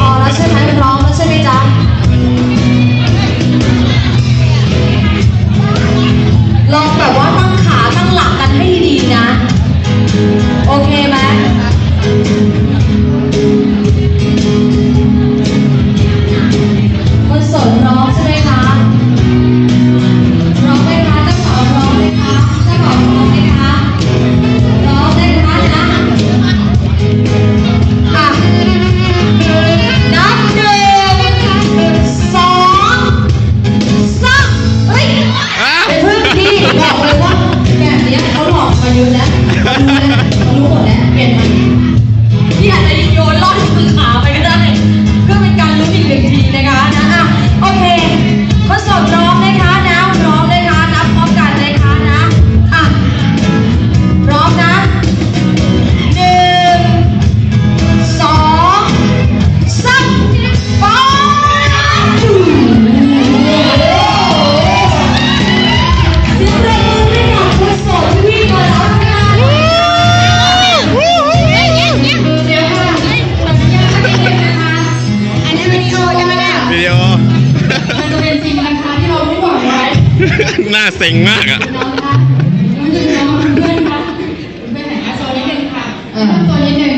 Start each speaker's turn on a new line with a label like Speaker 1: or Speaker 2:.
Speaker 1: พอแล้วใช่ไหมเป็นร้องแล้วใช่ไหมจ๊ะลองแบบว่าตั้งขาตั้งหลักกันให้ดีๆนะ โอเคไหม คนนู้ หน้าเซ็
Speaker 2: งมากอะ
Speaker 1: น้องคะน้องเพื่อนคะเป็นแผลโซนิดนึงค่ะโซนิดนึง